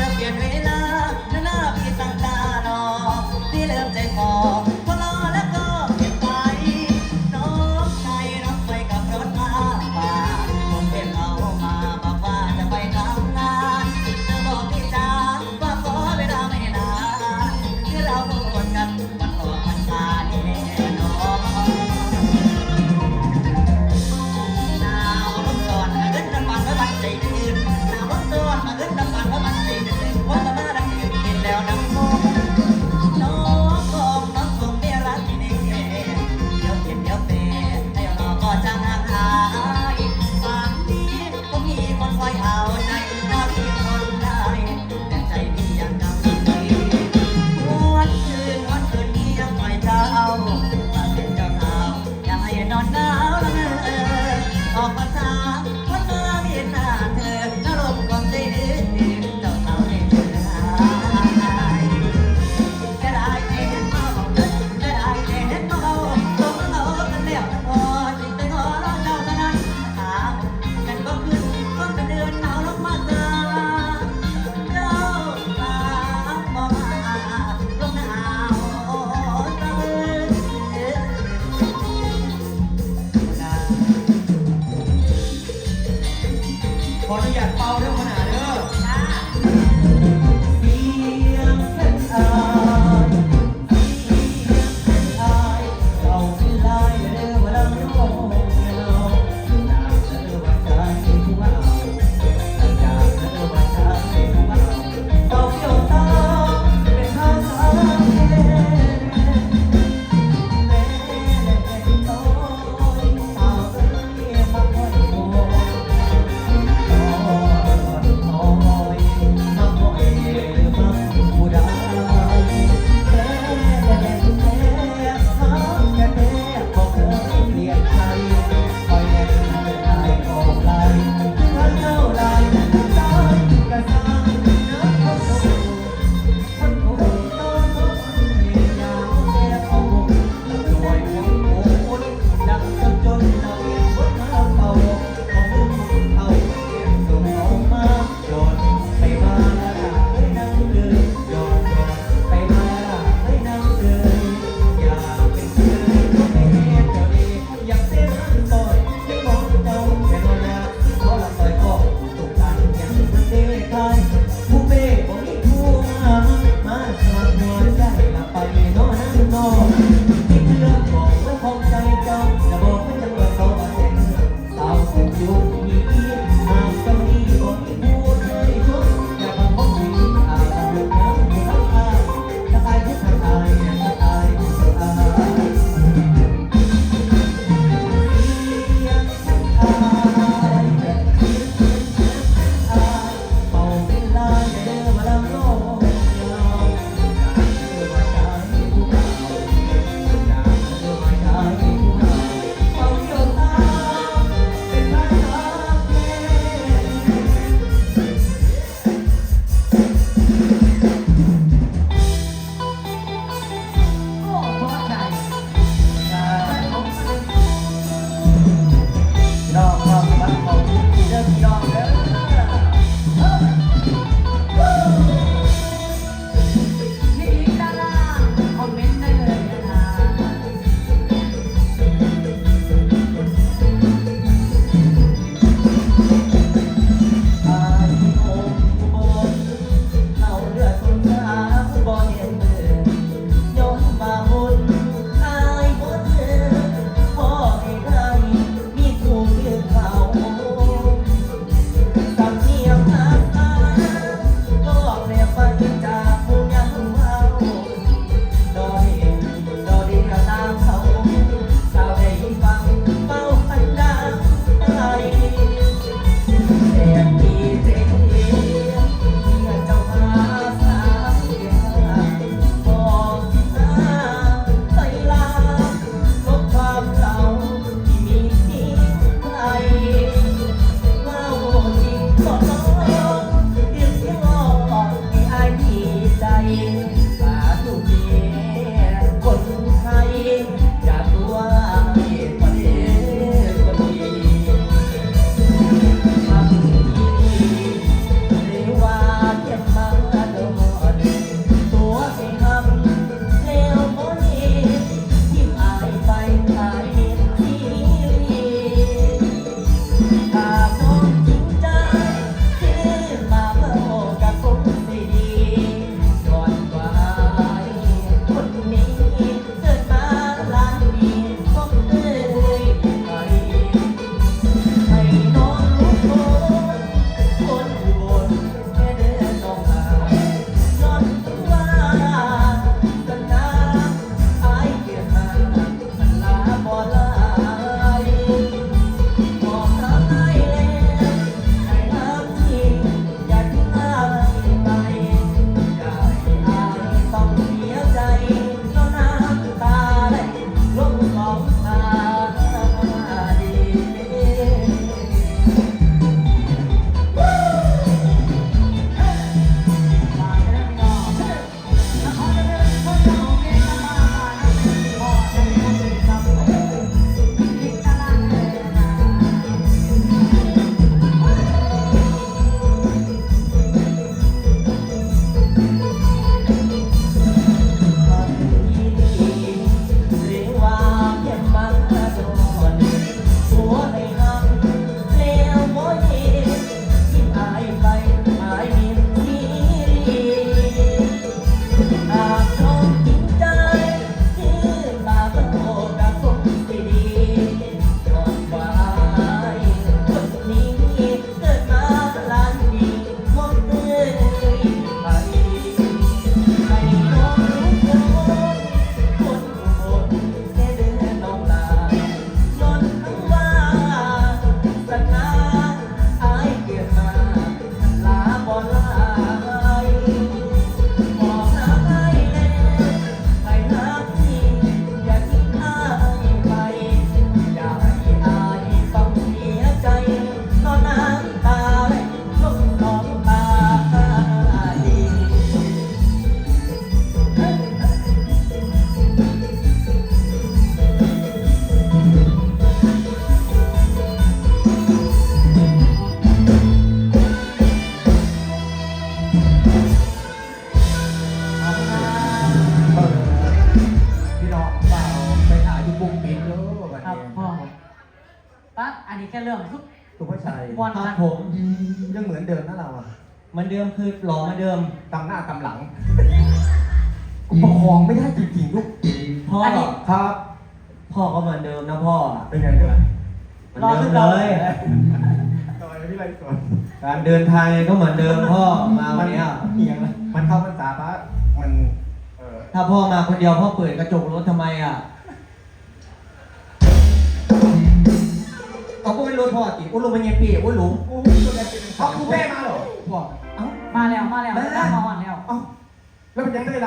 ริ่มเปลี่ยนเวลา นี้แค่เรื่องคือสุภาชัยวันคนั้รับนผมยังเหมือนเดิมนะเราอะเหมือนเดิมคือหล่อเหมือนเดิมกำหน้ากำหลังประคองไม่ได้จริงๆลูกพ่อครับ พ่อก็เหมือนเดิมนะพ่อเป็นไงเนี่ยเหมือนเดิมเลยต่อยพี่ไรสวนการเดินทางก็เหมือนเดิมพ่อมาวันเนี้ยเอียงเลยมันเข้าพรรษาปะมันเออถ้าพ่อมาคนเดียวพ่อเปิดกระจกรถทำไมอะ เอาก็ไม่รถพ่อติอุ้ยลุงเป็นไงปีอุ้ยลุงโอ้ยตัวแดงเป็นเขาคือแม่มาเหรอพ่อเอ้ามาแล้วมาแล้วมาได้มาวันแล้ว เอ้าแล้วมันยังได้